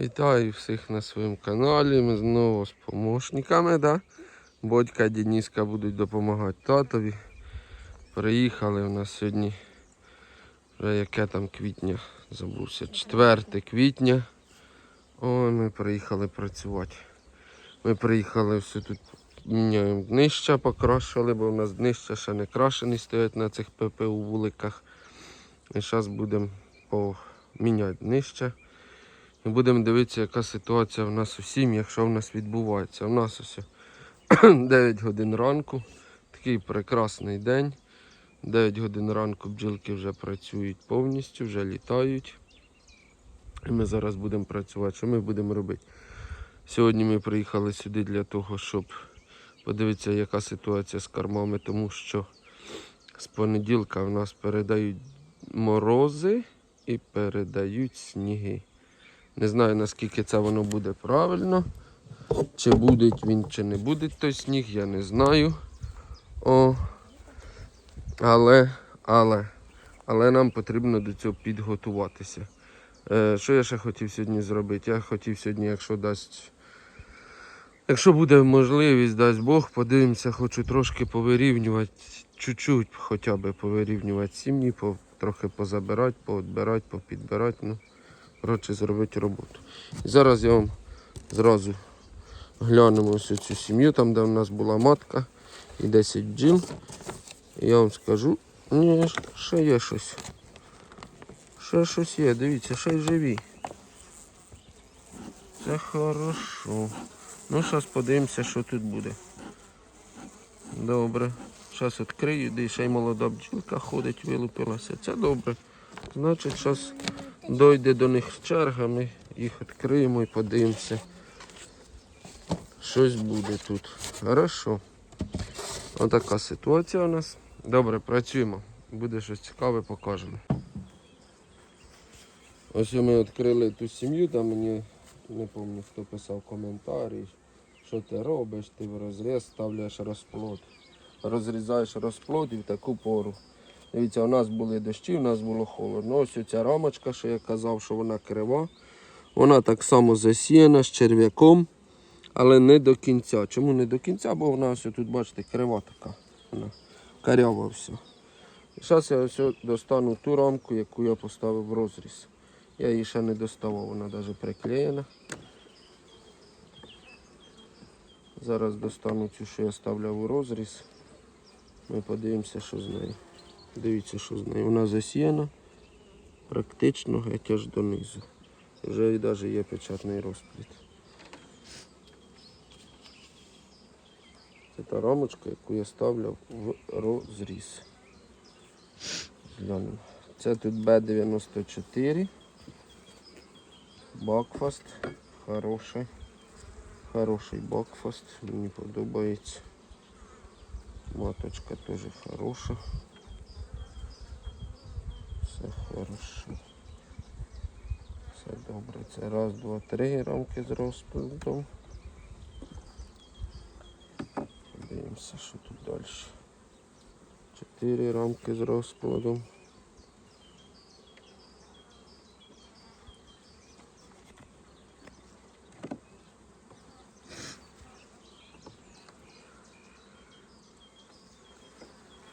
Вітаю всіх на своєму каналі. Ми знову з помощниками, да? Бодька, Дениска будуть допомагати татові. Приїхали у нас сьогодні, вже яке там квітня, забувся, 4 квітня. О, ми приїхали працювати. Ми приїхали все тут міняємо днища, покрашили, бо у нас днища ще не крашені стоять на цих ППУ вуликах. І зараз будемо поміняти днища. І будемо дивитися, яка ситуація в нас у сім'ях, що в нас відбувається. У нас ось 9 годин ранку. Такий прекрасний день. 9 годин ранку бджілки вже працюють повністю, вже літають. І ми зараз будемо працювати. Що ми будемо робити? Сьогодні ми приїхали сюди для того, щоб подивитися, яка ситуація з кормами, тому що з понеділка в нас передають морози і передають сніги. Не знаю наскільки це воно буде правильно. Чи буде він, чи не буде той сніг, я не знаю. О, але, але, але нам потрібно до цього підготуватися. Е, що я ще хотів сьогодні зробити? Я хотів сьогодні, якщо дасть. Якщо буде можливість, дасть Бог, подивимося, хочу трошки повирівнювати, чуть-чуть хоча б повирівнювати сім'ї, трохи позабирати, поотбирати, попідбирати. Ну, коротше, зробити роботу. І зараз я вам зразу глянемо ось цю сім'ю, там де в нас була матка і 10 бджіл. І я вам скажу, ні, ще є щось. Ще щось є, дивіться, ще й живі. Це хорошо. Ну, зараз подивимося, що тут буде. Добре. Зараз відкрию, де ще й молода бджілка ходить, вилупилася. Це добре. Значить, зараз дойде до них черга, ми їх відкриємо і подивимося. Щось буде тут. Хорошо. Отака ситуація у нас. Добре, працюємо. Буде щось цікаве, покажемо. Ось ми відкрили ту сім'ю, там мені не пам'ятаю, хто писав коментарі, що ти робиш, ти в розріз ставляєш розплод. Розрізаєш розплод і в таку пору. Дивіться, у нас були дощі, у нас було холодно. Ось ця рамочка, що я казав, що вона крива. Вона так само засіяна з черв'яком, але не до кінця. Чому не до кінця? Бо вона ось тут, бачите, крива така. Вона карява все. Зараз я ось достану ту рамку, яку я поставив в розріз. Я її ще не доставав, вона навіть приклеєна. Зараз достану цю, що я ставляв у розріз. Ми подивимося, що з нею. Дивіться, що з нею. Вона засіяна практично геть аж донизу. Вже і навіть є печатний розпліт. Це та рамочка, яку я ставляв в розріз. Це тут Б94. Бакфаст. Хороший. Хороший бакфаст. Мені подобається. Маточка теж хороша. Все хорошо. Все добре. Це раз, два, три рамки з розпилом. Подивимося, що тут далі. Чотири рамки з розплодом.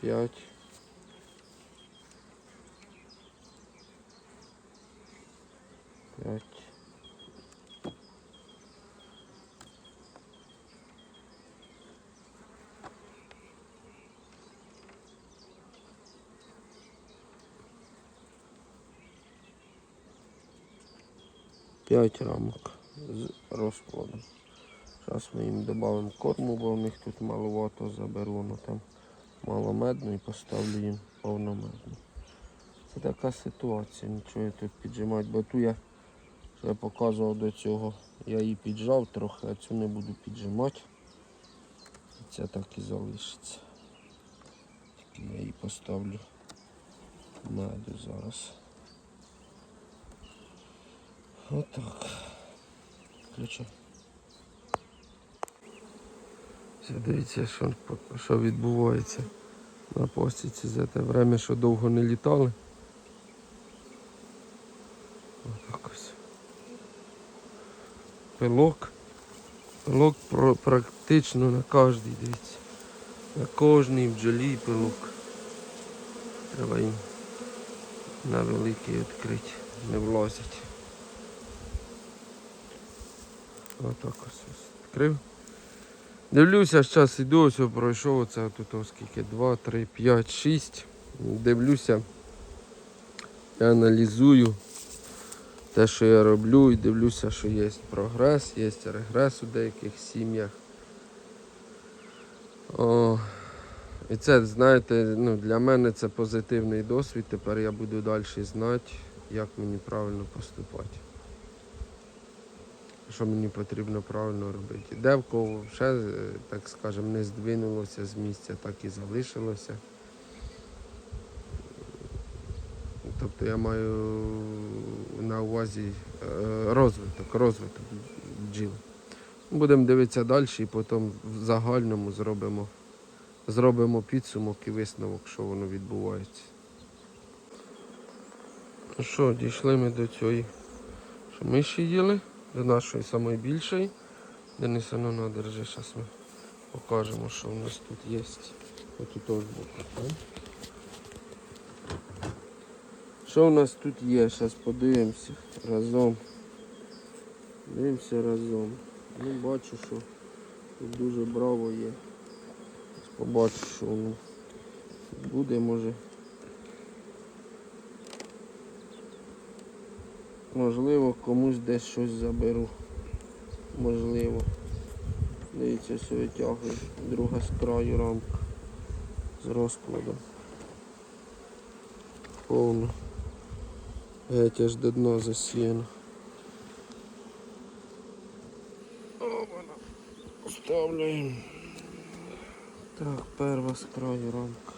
П'ять. П'ять. П'ять рамок з розплодом. Зараз ми їм додамо корму, бо у них тут маловато заберу, воно там мало медну і поставлю їм повномедну. Це така ситуація, нічого я тут піджимати, бо ту я, я показував до цього, я її піджав трохи, а цю не буду піджимати. Ця так і залишиться. Тільки я її поставлю меду зараз. Отак. Включай. Все, дивіться, що, що відбувається на постіці за те время, що довго не літали. Отак. Пилок. Пилок практично на кожній, дивіться. На кожній бджолі пилок. Треба їм на великий відкрити. Не влазять. Отак ось відкрив. Дивлюся, зараз іду, ось пройшов оце тут ось скільки, 2, 3, 5, 6. Дивлюся, аналізую те, що я роблю, і дивлюся, що є прогрес, є регрес у деяких сім'ях. О, і це, знаєте, ну, для мене це позитивний досвід. Тепер я буду далі знати, як мені правильно поступати. Що мені потрібно правильно робити. Де в кого ще, так скажемо, не здвинулося з місця, так і залишилося. Тобто я маю на увазі е, розвиток, розвиток бджіл. Будемо дивитися далі і потім в загальному зробимо, зробимо підсумок і висновок, що воно відбувається. Ну що, дійшли ми до цієї, що ми їли, до нашої самої більшої. Дениса, ну на, держи, зараз ми покажемо, що у нас тут є. Ось тут теж боку. так? Що у нас тут є? Зараз подивимося разом. Дивимося разом. Ну, бачу, що тут дуже браво є. Побачу, що воно буде, може. Можливо, комусь десь щось заберу. Можливо. Дивіться, все витягує. Друга з краю рамка. З розкладом. Повно. Геть аж до дна засіяно. Опана. Ставляємо. Так, перша з краю рамка.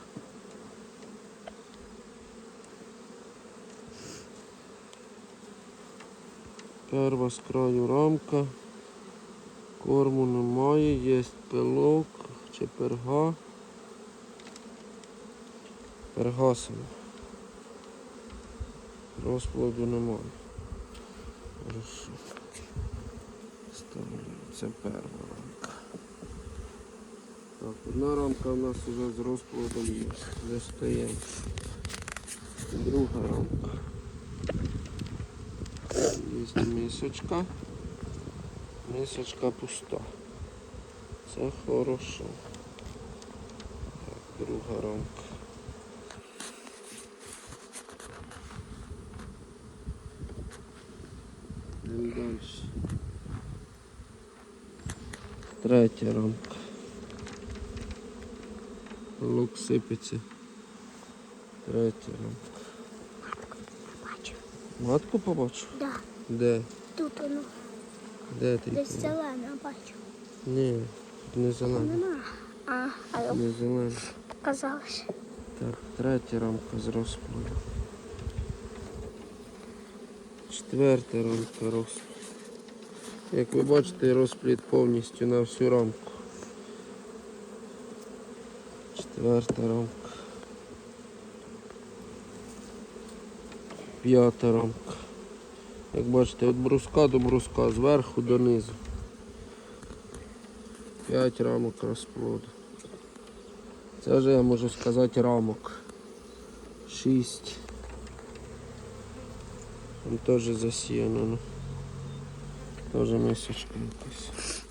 Перша з краю рамка. Корму немає, є пилок чи перга. Пергасимо. Розплоду немає. Хорошо. Ставлю. Це перша рамка. Так, одна рамка у нас вже з розплодом є. Достаємо. Друга рамка. Є місочка. Місочка пуста. Це хорошо. Так, друга рамка. Йдемо далі. Третя рамка. Лук сипеться. Третя рамка. Бачу. Матку побачив? Да, Де? тут воно Де ти? десь зелена бачу. Ні, не зелена. Нема. А, а Не зелена. казалось. Так, третя рамка з розплоду. Четверта рамка розплід. Як ви бачите, розплід повністю на всю рамку. Четверта рамка. П'ята рамка. Як бачите, від бруска до бруска, зверху до низу. П'ять рамок розплоду. Це вже я можу сказати рамок. Шість. Там теж засіяно. Ну. Теж мисочка якась.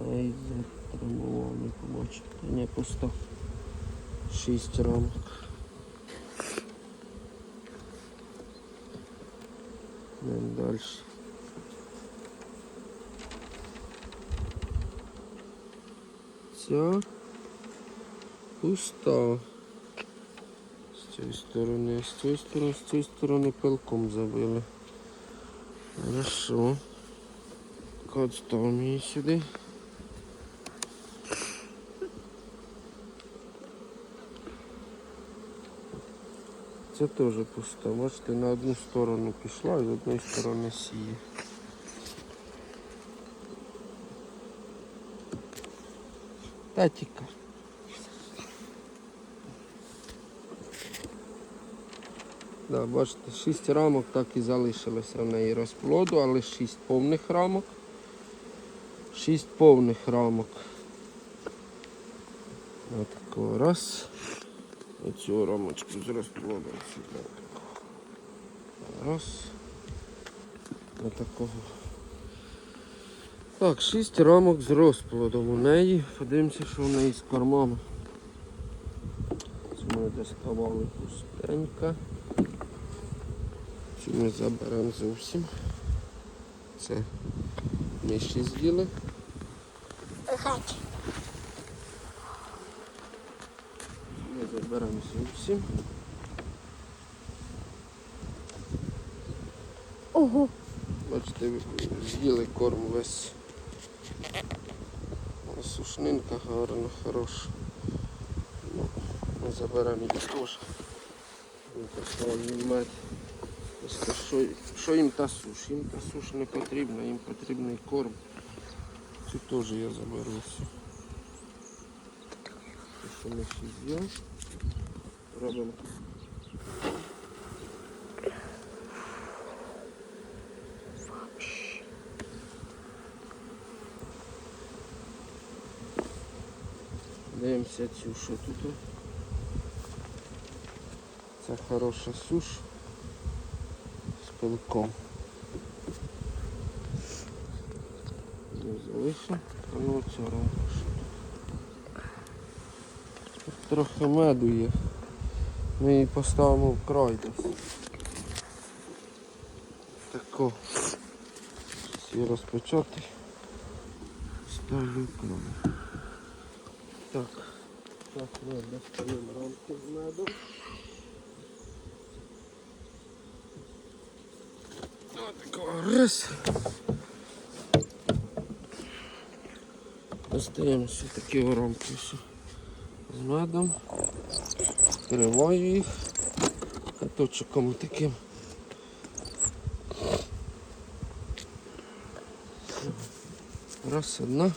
Ай, затрамбував, не побачив. Та не пусто. Шість рамок. Йдемо далі. Ця пуста. З цієї сторони, з цієї сторони, з цієї сторони пилком забили. Хорошо. Кот ставимо її сюди. Це теж пуста. Бачите, на одну сторону пішла і з одної сторони сіє. Татіка. Да, бачите, 6 рамок так і залишилося в неї розплоду, але 6 повних рамок. 6 повних рамок. Отако раз. Оцю рамочку з розплодом сюди. Раз. Отакого. Так, 6 рамок з розплодом у неї. Подивимося, що в неї з кормами. Ми доставали пустенька. Цю ми заберемо зовсім. Це ми ще з'їли. Ми заберемо зовсім. Ого. Бачите, з'їли корм весь. Сушнинка гарна, хороша. Ну, Ми заберемо її теж. Просто Що, що їм та суш? Їм та суш не потрібна, їм потрібний корм. Цю теж я заберу що ми ще з'їли. Робимо Дивимося цю, що тут. Це хороша суш з пилком. Не залишимо. А ну що тут? Трохи меду є. Ми її поставимо в край десь. Тако. Її розпочати. Ставлю в. Так, так, ми достаємо рамку з медом. Раз. Достаємо ще такі рамки ще з медом. Відкриваю їх каточком таким. Раз, одна.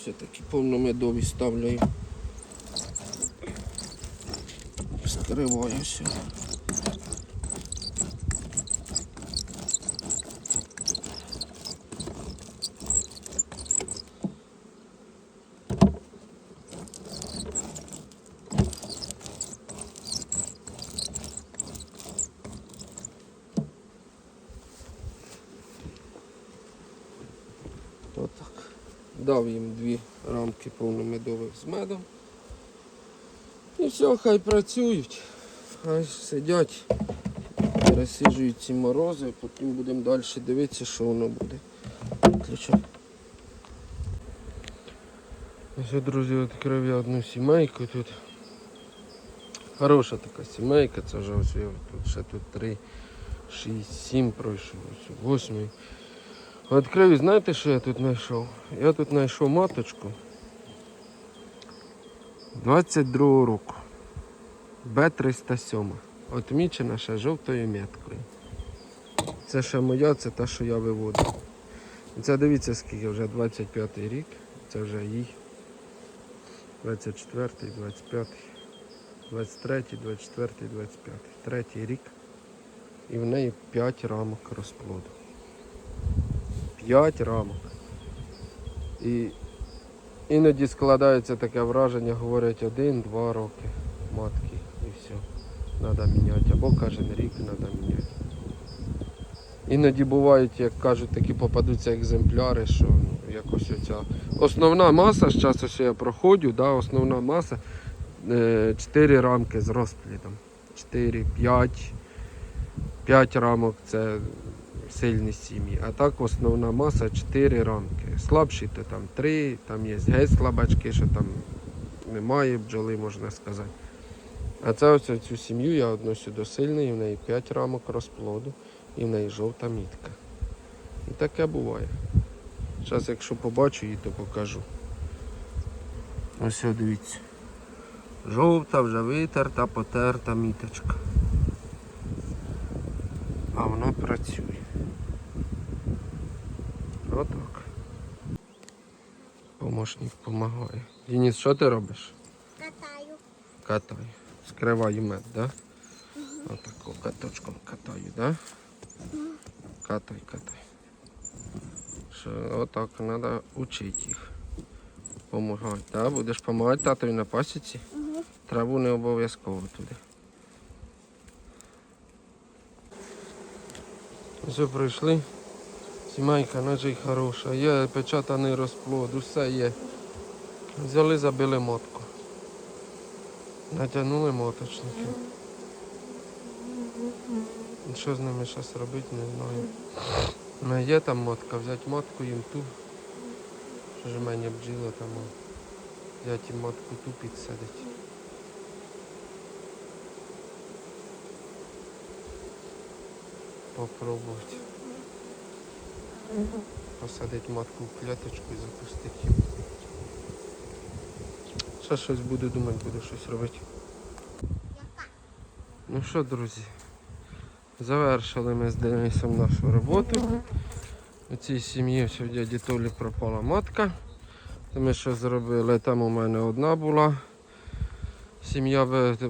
Все таки повномедові ставляю. Скриваюся так. Дав їм дві рамки повномедових з медом. І все, хай працюють. Хай сидять, пересиджують ці морози, потім будемо далі дивитися, що воно буде. Включай. Ось, друзі, відкрив я одну сімейку тут. Хороша така сімейка, це вже ось я тут ще тут 3, 6, 7 пройшов, ось 8. Відкрив і знаєте, що я тут знайшов? Я тут знайшов маточку 22 року. Б307. Отмічена ще жовтою меткою. Це ще моя, це та, що я виводив. Це дивіться скільки вже 25 рік. Це вже їй. 24, 25, 23, 24, 25. Третій рік. І в неї 5 рамок розплоду. 5 рамок. І іноді складається таке враження, говорять один-два роки матки і все. Треба міняти. Або кожен рік треба міняти. Іноді бувають, як кажуть, такі попадуться екземпляри, що ну, якось оця. Основна маса, зараз ось я проходжу, да, основна маса 4 рамки з розплідом. 4, 5, 5 рамок це сильні сім'ї. А так основна маса 4 рамки. Слабші то там 3, там є геть слабачки, що там немає бджоли, можна сказати. А це ось цю сім'ю я відносю до сильної, в неї 5 рамок розплоду і в неї жовта мітка. І таке буває. Зараз, якщо побачу її, то покажу. Ось дивіться. Жовта, вже витерта, потерта міточка. А вона працює. Отак. Помощник допомагає. Денис, що ти робиш? Катаю. Катай. Скриваю мед, так? Да? Отако каточком катаю, да? Катай, катай. Що отак треба вчити їх. Помагати. Да? Будеш допомагати татові на пасіці? Угу. Траву не обов'язково туди. Все прийшли. Сімейка наче хороша. Є печатаний розплод, усе є. Взяли, забили мотку. Натягнули моточники. Що з ними зараз робити, не знаю. Ну, є там мотка, взяти мотку їм ту. Що ж мене бджіла там. Взяти мотку ту підсадити. Попробувати. Посадити матку в клеточку і запустити їм. Ще щось буду думати, буду щось робити. Ну що, друзі, завершили ми з Денисом нашу роботу. У цій сім'ї в дяді Толі пропала матка. Ми що зробили? Там у мене одна була. Сім'я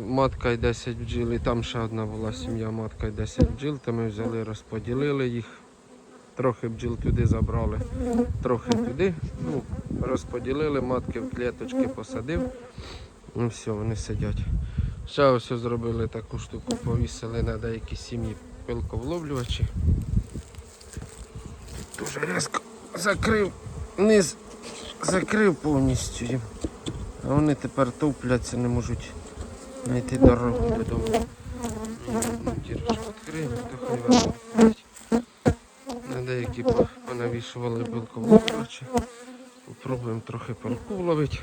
матка і 10 бджіл, і там ще одна була сім'я, матка і 10 бджіл, то ми взяли, розподілили їх. Трохи бджіл туди забрали, трохи туди. Ну, розподілили, матки в клеточки посадив. Ну все, вони сидять. Ще ось зробили таку штуку, повісили на деякі сім'ї пилковловлювачі. Дуже різко закрив низ, закрив повністю їм. А вони тепер тупляться, не можуть знайти дорогу додому. Дірочку відкриємо, то хай по- понавішували пилковловлювачі. Попробуємо трохи пилку вловити,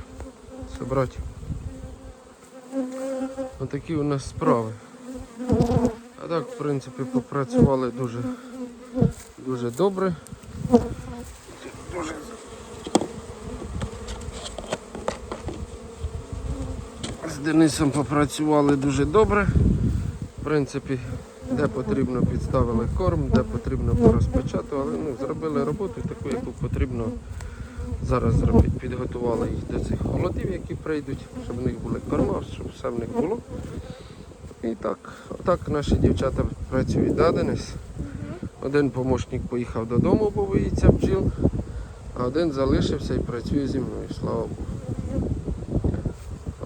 зібрати. Отакі у нас справи. А так, в принципі, попрацювали дуже, дуже добре. З Денисом попрацювали дуже добре. В принципі, де потрібно підставили корм, де потрібно порозпочатували. Ну, зробили роботу таку, яку потрібно зараз зробити. Підготували їх до цих холодів, які прийдуть, щоб в них були корма, щоб все в них було. І так, отак наші дівчата працюють, да, Денис? Один помощник поїхав додому, бо боїться бджіл, а один залишився і працює зі мною, слава Богу.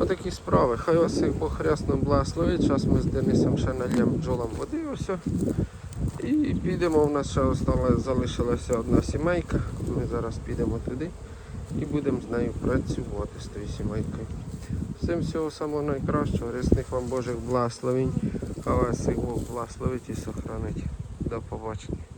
Отакі справи. Хай вас всіх Бог рясно благословить. Зараз ми з Денисом ще нальємо бджолам води ось. І підемо, у нас ще осталась, залишилася одна сімейка. Ми зараз підемо туди і будемо з нею працювати з тою сімейкою. Всім всього самого найкращого, рясних вам Божих благословень, а вас всіх Бог благословить і сохранить. До побачення.